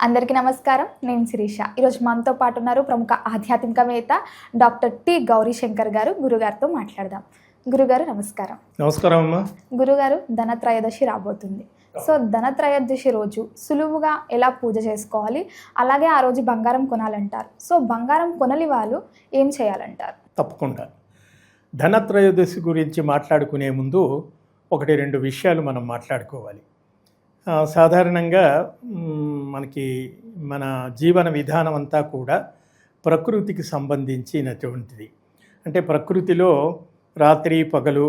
అందరికీ నమస్కారం. నేను శిరీష. ఈరోజు మనతో పాటు ఉన్నారు ప్రముఖ ఆధ్యాత్మికవేత్త డాక్టర్ టి గౌరీశంకర్ గారు. గురుగారితో మాట్లాడదాం. గురుగారు నమస్కారం. నమస్కారం అమ్మా. గురుగారు ధనత్రయోదశి రాబోతుంది. సో ధనత్రయోదశి రోజు సులువుగా ఎలా పూజ చేసుకోవాలి? అలాగే ఆ రోజు బంగారం కొనాలంటారు. సో బంగారం కొనలి వాళ్ళు ఏం చేయాలంటారు? తప్పకుండా. ధనత్రయోదశి గురించి మాట్లాడుకునే ముందు ఒకటి రెండు విషయాలు మనం మాట్లాడుకోవాలి. సాధారణంగా మనకి మన జీవన విధానం అంతా కూడా ప్రకృతికి సంబంధించినటువంటిది. అంటే ప్రకృతిలో రాత్రి పగలు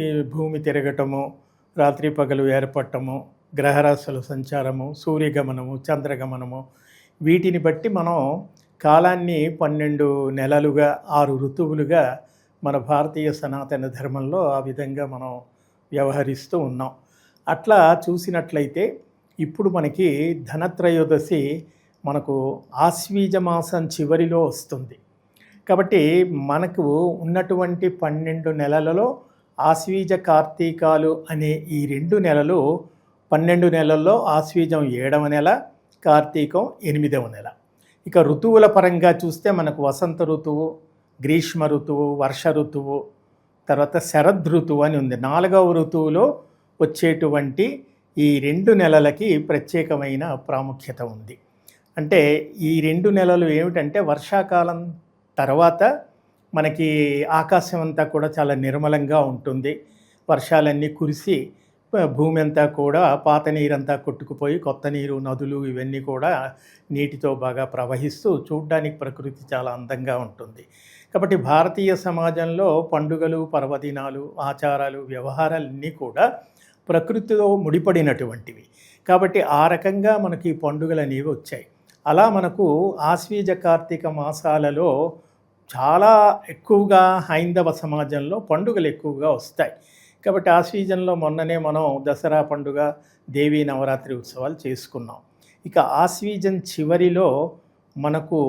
ఈ భూమి తిరగటము రాత్రి పగలు ఏర్పడటము గ్రహరాశుల సంచారము సూర్యగమనము చంద్రగమనము వీటిని బట్టి మనం కాలాన్ని పన్నెండు నెలలుగా ఆరు ఋతువులుగా మన భారతీయ సనాతన ధర్మంలో ఆ విధంగా మనం వ్యవహరిస్తూ ఉన్నాం. అట్లా చూసినట్లయితే ఇప్పుడు మనకి ధనత్రయోదశి మనకు ఆశ్వీజ మాసం చివరిలో వస్తుంది. కాబట్టి మనకు ఉన్నటువంటి పన్నెండు నెలలలో ఆశ్వీజ కార్తీకాలు అనే ఈ రెండు నెలలు పన్నెండు నెలల్లో ఆశ్వీజం ఏడవ నెల కార్తీకం ఎనిమిదవ నెల. ఇక ఋతువుల పరంగా చూస్తే మనకు వసంత ఋతువు గ్రీష్మ ఋతువు వర్ష ఋతువు తర్వాత శరద్ ఋతువు అని ఉంది. నాలుగవ ఋతువులో వచ్చేటువంటి ఈ రెండు నెలలకి ప్రత్యేకమైన ప్రాముఖ్యత ఉంది. అంటే ఈ రెండు నెలలు ఏమిటంటే వర్షాకాలం తర్వాత మనకి ఆకాశం అంతా కూడా చాలా నిర్మలంగా ఉంటుంది. వర్షాలన్నీ కురిసి భూమి అంతా కూడా పాత నీరంతా కొట్టుకుపోయి కొత్త నీరు నదులు ఇవన్నీ కూడా నీటితో బాగా ప్రవహిస్తూ చూడ్డానికి ప్రకృతి చాలా అందంగా ఉంటుంది. కాబట్టి భారతీయ సమాజంలో పండుగలు పర్వదినాలు ఆచారాలు వ్యవహారాలన్నీ కూడా ప్రకృతితో ముడిపడినటువంటివి. కాబట్టి ఆ రకంగా మనకి ఈ పండుగలు అనేవి వచ్చాయి. అలా మనకు ఆశ్వీజ కార్తీక మాసాలలో చాలా ఎక్కువగా హైందవ సమాజంలో పండుగలు ఎక్కువగా వస్తాయి. కాబట్టి ఆశ్వీజంలో మొన్ననే మనం దసరా పండుగ దేవీ నవరాత్రి ఉత్సవాలు చేసుకున్నాం. ఇక ఆశ్వీజం చివరిలో మనకు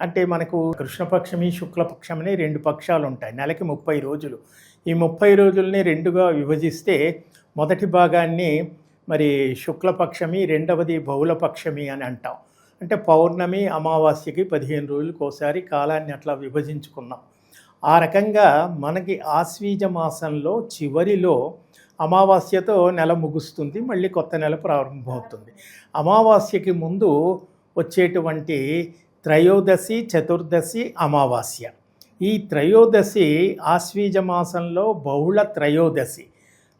అంటే మనకు కృష్ణపక్షమి శుక్లపక్షం అనే రెండు పక్షాలు ఉంటాయి. నెలకి ముప్పై రోజులు. ఈ ముప్పై రోజుల్ని రెండుగా విభజిస్తే మొదటి భాగాన్ని మరి శుక్లపక్షమి రెండవది బహుళపక్షమి అని అంటాం. అంటే పౌర్ణమి అమావాస్యకి పదిహేను రోజులకు ఒకసారి కాలాన్ని అట్లా విభజించుకున్నాం. ఆ రకంగా మనకి ఆశ్వీజ మాసంలో చివరిలో అమావాస్యతో నెల ముగుస్తుంది మళ్ళీ కొత్త నెల ప్రారంభమవుతుంది. అమావాస్యకి ముందు వచ్చేటువంటి త్రయోదశి చతుర్దశి అమావాస్య. ఈ త్రయోదశి ఆశ్వీజ మాసంలో బహుళ త్రయోదశి.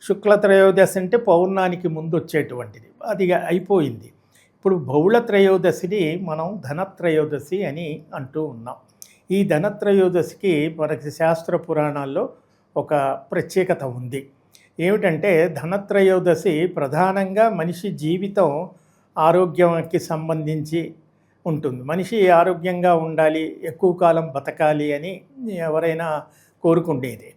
శుక్ల త్రయోదశి అంటే పౌర్ణానికి ముందు వచ్చేటువంటిది. అది అయిపోయింది. ఇప్పుడు బహుళ త్రయోదశిని మనం ధనత్రయోదశి అని అంటూ ఉన్నాం. ఈ ధనత్రయోదశికి మనకి శాస్త్ర పురాణాల్లో ఒక ప్రత్యేకత ఉంది. ఏమిటంటే ధనత్రయోదశి ప్రధానంగా మనిషి జీవితం ఆరోగ్యానికి సంబంధించి ఉంటుంది. మనిషి ఆరోగ్యంగా ఉండాలి ఎక్కువ కాలం బతకాలి అని ఎవరైనా కోరుకుండేది.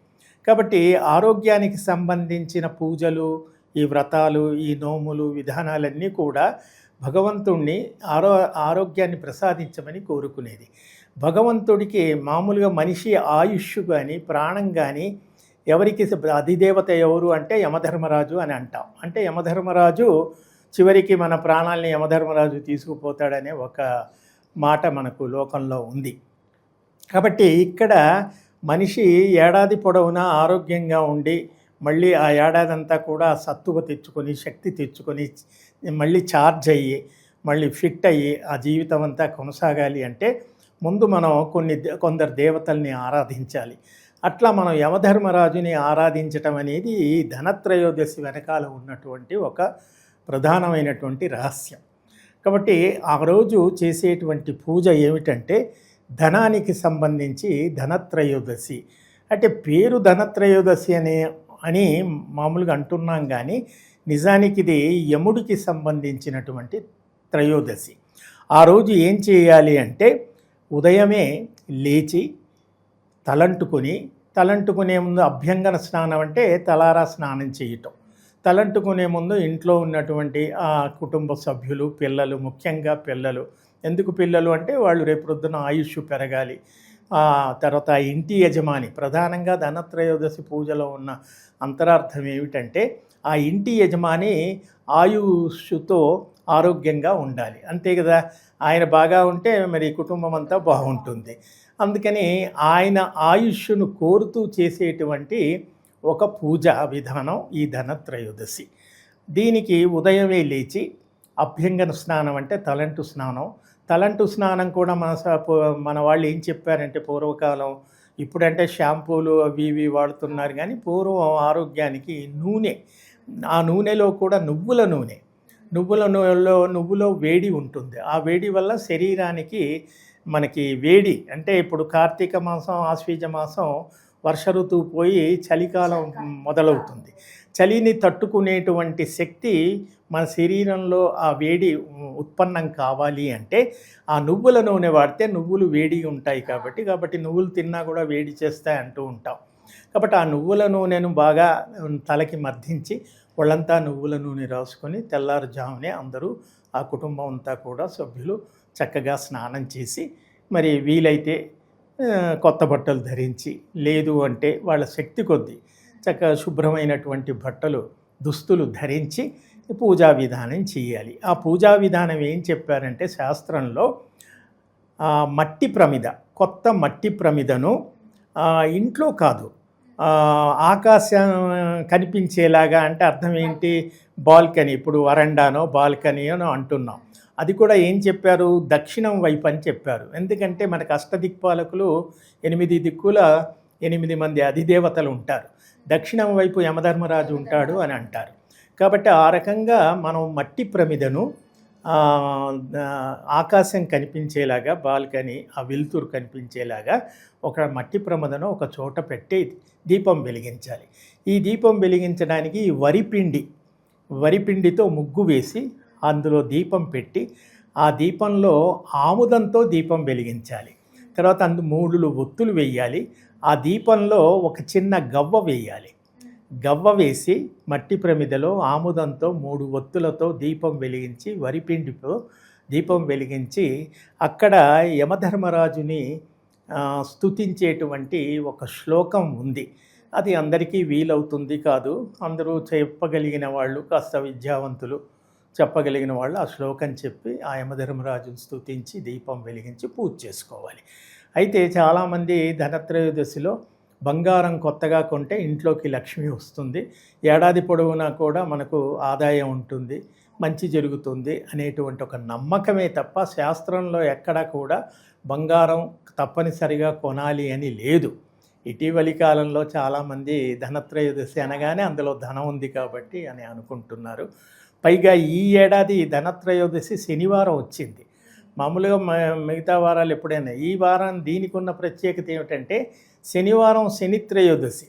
కాబట్టి ఆరోగ్యానికి సంబంధించిన పూజలు ఈ వ్రతాలు ఈ నోములు విధానాలన్నీ కూడా భగవంతుణ్ణి ఆరో ఆరోగ్యాన్ని ప్రసాదించమని కోరుకునేది. భగవంతుడికి మామూలుగా మనిషి ఆయుష్ కానీ ప్రాణం కానీ ఎవరికి అధిదేవత ఎవరు అంటే యమధర్మరాజు అని అంటాం. అంటే యమధర్మరాజు చివరికి మన ప్రాణాలని యమధర్మరాజు తీసుకుపోతాడనే ఒక మాట మనకు లోకంలో ఉంది. కాబట్టి ఇక్కడ మనిషి ఏడాది పొడవునా ఆరోగ్యంగా ఉండి మళ్ళీ ఆ ఏడాది అంతా కూడా సత్తువ తెచ్చుకొని శక్తి తెచ్చుకొని మళ్ళీ ఛార్జ్ అయ్యి మళ్ళీ ఫిట్ అయ్యి ఆ జీవితం అంతా కొనసాగాలి అంటే ముందు మనం కొన్ని దే- కొందరు దేవతల్ని ఆరాధించాలి. అట్లా మనం యమధర్మరాజుని ఆరాధించటం అనేది ఈ ధనత్రయోదశి వెనకాల ఉన్నటువంటి ఒక ప్రధానమైనటువంటి రహస్యం. కాబట్టి ఆ రోజు చేసేటువంటి పూజ ఏమిటంటే ధనానికి సంబంధించి ధనత్రయోదశి. అంటే పేరు ధనత్రయోదశి అనే అని మామూలుగా అంటున్నాం కానీ నిజానికి ఇది యముడికి సంబంధించినటువంటి త్రయోదశి. ఆ రోజు ఏం చేయాలి అంటే ఉదయమే లేచి తలంటుకొని తలంటుకునే ముందు అభ్యంగన స్నానం అంటే తలారా స్నానం చేయటం. తలంటుకునే ముందు ఇంట్లో ఉన్నటువంటి ఆ కుటుంబ సభ్యులు పిల్లలు ముఖ్యంగా పిల్లలు ఎందుకు పిల్లలు అంటే వాళ్ళు రేపొద్దున ఆయుష్ పెరగాలి. తర్వాత ఇంటి యజమాని ప్రధానంగా ధనత్రయోదశి పూజలో ఉన్న అంతరార్థం ఏమిటంటే ఆ ఇంటి యజమాని ఆయుష్తో ఆరోగ్యంగా ఉండాలి. అంతే కదా? ఆయన బాగా ఉంటే మరి కుటుంబం అంతా బాగుంటుంది. అందుకని ఆయన ఆయుష్ను కోరుతూ చేసేటువంటి ఒక పూజ విధానం ఈ ధనత్రయోదశి. దీనికి ఉదయమే లేచి అభ్యంగన స్నానం అంటే తలంటు స్నానం. తలంటు స్నానం కూడా మన మన వాళ్ళు ఏం చెప్పారంటే పూర్వకాలం ఇప్పుడంటే షాంపూలు అవి ఇవి వాడుతున్నారు కానీ పూర్వం ఆరోగ్యానికి నూనె ఆ నూనెలో కూడా నువ్వుల నూనె. నువ్వుల నూనెలో నువ్వులో వేడి ఉంటుంది. ఆ వేడి వల్ల శరీరానికి మనకి వేడి అంటే ఇప్పుడు కార్తీక మాసం ఆశ్వీజ మాసం వర్ష ఋతువు పోయి చలికాలం. మొదలవుతుంది. చలిని తట్టుకునేటువంటి శక్తి మన శరీరంలో ఆ వేడి ఉత్పన్నం కావాలి అంటే ఆ నువ్వుల నూనె వాడితే నువ్వులు వేడి ఉంటాయి కాబట్టి కాబట్టి నువ్వులు తిన్నా కూడా వేడి చేస్తాయి అంటూ ఉంటాం. కాబట్టి ఆ నువ్వుల నూనెను బాగా తలకి మర్దించి ఒళ్ళంతా నువ్వుల నూనె రాసుకొని తెల్లారుజామునే అందరూ ఆ కుటుంబం అంతా కూడా సభ్యులు చక్కగా స్నానం చేసి మరి వీలైతే కొత్త బట్టలు ధరించి లేదు అంటే వాళ్ళ శక్తి కొద్దీ చక్కగా శుభ్రమైనటువంటి బట్టలు దుస్తులు ధరించి పూజా విధానం చేయాలి. ఆ పూజా విధానం ఏం చెప్పారంటే శాస్త్రంలో మట్టి ప్రమిద కొత్త మట్టి ప్రమిదను ఇంట్లో కాదు ఆకాశం కనిపించేలాగా అంటే అర్థం ఏంటి? బాల్కనీ ఇప్పుడు వరండానో బాల్కనీనో అంటున్నాం. అది కూడా ఏం చెప్పారు? దక్షిణం వైపు అని చెప్పారు. ఎందుకంటే మనకు అష్టదిక్పాలకులు ఎనిమిది దిక్కుల ఎనిమిది మంది అధిదేవతలు ఉంటారు. దక్షిణం వైపు యమధర్మరాజు ఉంటాడు అని అంటారు. కాబట్టి ఆ రకంగా మనం మట్టి ప్రమిదను ఆకాశం కనిపించేలాగా బాల్కనీ ఆ వెలుతురు కనిపించేలాగా ఒక మట్టి ప్రమదను ఒక చోట పెట్టి దీపం వెలిగించాలి. ఈ దీపం వెలిగించడానికి ఈ వరిపిండి వరిపిండితో ముగ్గు వేసి అందులో దీపం పెట్టి ఆ దీపంలో ఆముదంతో దీపం వెలిగించాలి. తర్వాత అందు మూడులు ఒత్తులు వేయాలి. ఆ దీపంలో ఒక చిన్న గవ్వ వేయాలి. గవ్వ వేసి మట్టి ప్రమిదలో ఆముదంతో మూడు ఒత్తులతో దీపం వెలిగించి వరిపిండితో దీపం వెలిగించి అక్కడ యమధర్మరాజుని ఆ, స్తుతించేటువంటి ఒక శ్లోకం ఉంది. అది అందరికీ వీలవుతుంది కాదు. అందరూ చెప్పగలిగిన వాళ్ళు కాస్త విద్యావంతులు చెప్పగలిగిన వాళ్ళు ఆ శ్లోకం చెప్పి ఆ యమధర్మరాజుని స్తుతించి దీపం వెలిగించి పూజ చేసుకోవాలి. అయితే చాలామంది ధనత్రయోదశిలో బంగారం కొత్తగా కొంటే ఇంట్లోకి లక్ష్మి వస్తుంది. ఏడాది పొడవునా కూడా మనకు ఆదాయం ఉంటుంది మంచి జరుగుతుంది అనేటువంటి ఒక నమ్మకమే తప్ప శాస్త్రంలో ఎక్కడా కూడా బంగారం తప్పనిసరిగా కొనాలి అని లేదు. ఇటీవలి కాలంలో చాలామంది ధనత్రయోదశి అనగానే అందులో ధనం ఉంది కాబట్టి అని అనుకుంటున్నారు. పైగా ఈ ఏడాది ధనత్రయోదశి శనివారం వచ్చింది. మామూలుగా మిగతా వారాలు ఎప్పుడైనా ఈ వారం దీనికి ఉన్న ప్రత్యేకత ఏమిటంటే శనివారం శనిత్రయోదశి.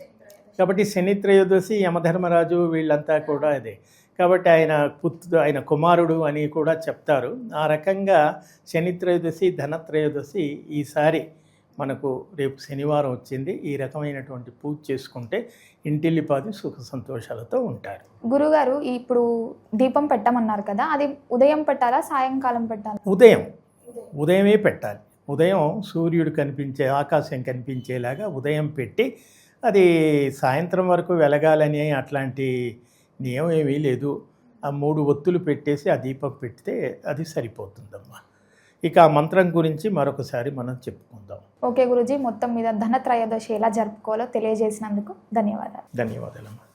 కాబట్టి శనిత్రయోదశి యమధర్మరాజు వీళ్ళంతా కూడా అదే. కాబట్టి ఆయన పుత్రు ఆయన కుమారుడు అని కూడా చెప్తారు. ఆ రకంగా శనిత్రయోదశి ధనత్రయోదశి ఈసారి మనకు రేపు శనివారం వచ్చింది. ఈ రకమైనటువంటి పూజ చేసుకుంటే ఇంటిల్లిపాది సుఖ సంతోషాలతో ఉంటారు. గురుగారు ఇప్పుడు దీపం పెట్టమన్నారు కదా అది ఉదయం పెట్టాలా సాయంకాలం పెట్టాలా? ఉదయం. ఉదయమే పెట్టాలి. ఉదయం సూర్యుడు కనిపించే ఆకాశం కనిపించేలాగా ఉదయం పెట్టి అది సాయంత్రం వరకు వెలగాలని అట్లాంటి నియమం ఏమీ లేదు. ఆ మూడు ఒత్తులు పెట్టేసి ఆ దీపం పెడితే అది సరిపోతుందమ్మా. ఇక ఆ మంత్రం గురించి మరొకసారి మనం చెప్పుకుందాం. ఓకే గురుజీ మొత్తం మీద ధనత్రయోదశి ఎలా జరుపుకోవాలో తెలియజేసినందుకు ధన్యవాదాలు. ధన్యవాదాలమ్మా.